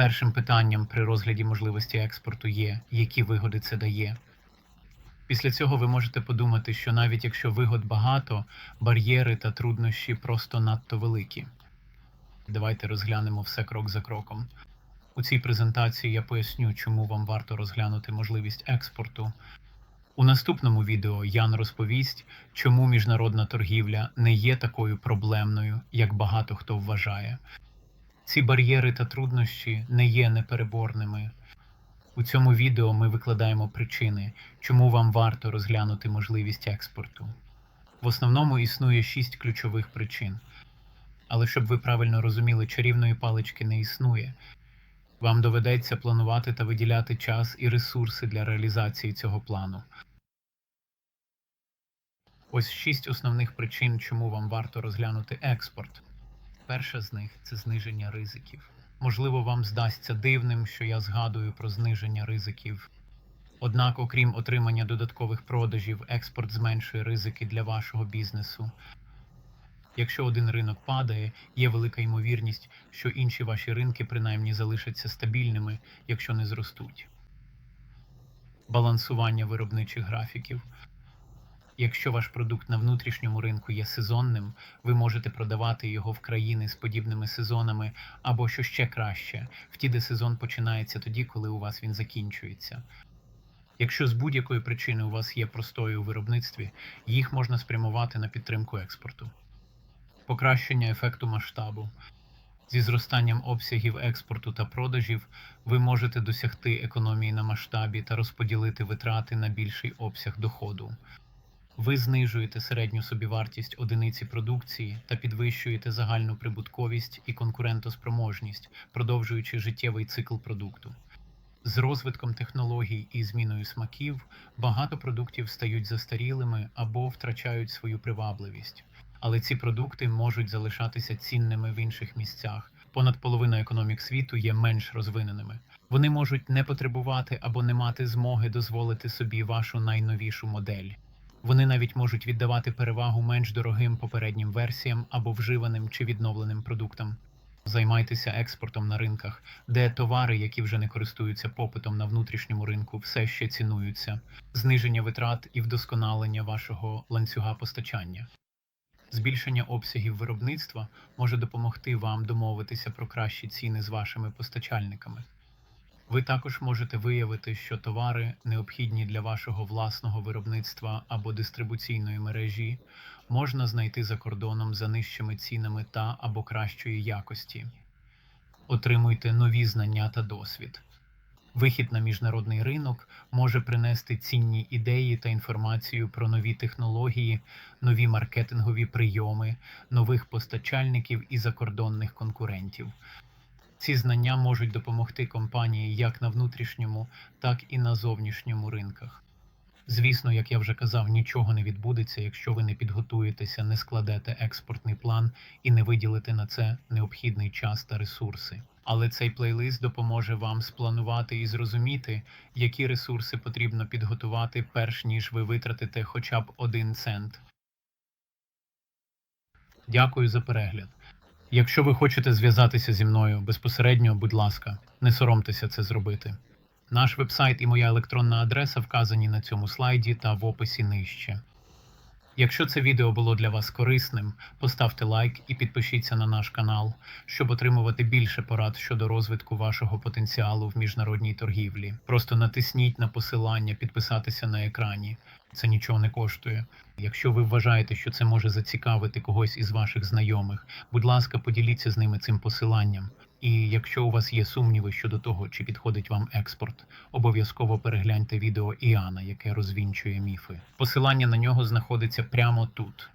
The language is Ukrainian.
Першим питанням при розгляді можливості експорту є, які вигоди це дає. Після цього ви можете подумати, що навіть якщо вигод багато, бар'єри та труднощі просто надто великі. Давайте розглянемо все крок за кроком. У цій презентації я поясню, чому вам варто розглянути можливість експорту. У наступному відео Ян розповість, чому міжнародна торгівля не є такою проблемною, як багато хто вважає. Ці бар'єри та труднощі не є непереборними. У цьому відео ми викладаємо причини, чому вам варто розглянути можливість експорту. В основному існує шість ключових причин. Але щоб ви правильно розуміли, чарівної палички не існує. Вам доведеться планувати та виділяти час і ресурси для реалізації цього плану. Ось шість основних причин, чому вам варто розглянути експорт. Перша з них це зниження ризиків. Можливо, вам здасться дивним, що я згадую про зниження ризиків. Однак, окрім отримання додаткових продажів, експорт зменшує ризики для вашого бізнесу. Якщо один ринок падає, є велика ймовірність, що інші ваші ринки принаймні залишаться стабільними, якщо не зростуть. Балансування виробничих графіків. Якщо ваш продукт на внутрішньому ринку є сезонним, ви можете продавати його в країни з подібними сезонами, або що ще краще, в ті, де сезон починається тоді, коли у вас він закінчується. Якщо з будь-якої причини у вас є простої у виробництві, їх можна спрямувати на підтримку експорту. Покращення ефекту масштабу. Зі зростанням обсягів експорту та продажів ви можете досягти економії на масштабі та розподілити витрати на більший обсяг доходу. Ви знижуєте середню собівартість одиниці продукції та підвищуєте загальну прибутковість і конкурентоспроможність, продовжуючи життєвий цикл продукту. З розвитком технологій і зміною смаків багато продуктів стають застарілими або втрачають свою привабливість. Але ці продукти можуть залишатися цінними в інших місцях. Понад половина економік світу є менш розвиненими. Вони можуть не потребувати або не мати змоги дозволити собі вашу найновішу модель. Вони навіть можуть віддавати перевагу менш дорогим попереднім версіям або вживаним чи відновленим продуктам. Займайтеся експортом на ринках, де товари, які вже не користуються попитом на внутрішньому ринку, все ще цінуються, зниження витрат і вдосконалення вашого ланцюга постачання. Збільшення обсягів виробництва може допомогти вам домовитися про кращі ціни з вашими постачальниками. Ви також можете виявити, що товари, необхідні для вашого власного виробництва або дистрибуційної мережі, можна знайти за кордоном за нижчими цінами та або кращої якості. Отримуйте нові знання та досвід. Вихід на міжнародний ринок може принести цінні ідеї та інформацію про нові технології, нові маркетингові прийоми, нових постачальників і закордонних конкурентів. Ці знання можуть допомогти компанії як на внутрішньому, так і на зовнішньому ринках. Звісно, як я вже казав, нічого не відбудеться, якщо ви не підготуєтеся, не складете експортний план і не виділите на це необхідний час та ресурси. Але цей плейлист допоможе вам спланувати і зрозуміти, які ресурси потрібно підготувати, перш ніж ви витратите хоча б один цент. Дякую за перегляд. Якщо ви хочете зв'язатися зі мною безпосередньо, будь ласка, не соромтеся це зробити. Наш вебсайт і моя електронна адреса вказані на цьому слайді та в описі нижче. Якщо це відео було для вас корисним, поставте лайк і підпишіться на наш канал, щоб отримувати більше порад щодо розвитку вашого потенціалу в міжнародній торгівлі. Просто натисніть на посилання підписатися на екрані. Це нічого не коштує. Якщо ви вважаєте, що це може зацікавити когось із ваших знайомих, будь ласка, поділіться з ними цим посиланням. І якщо у вас є сумніви щодо того, чи підходить вам експорт, обов'язково перегляньте відео Іана, яке розвінчує міфи. Посилання на нього знаходиться прямо тут.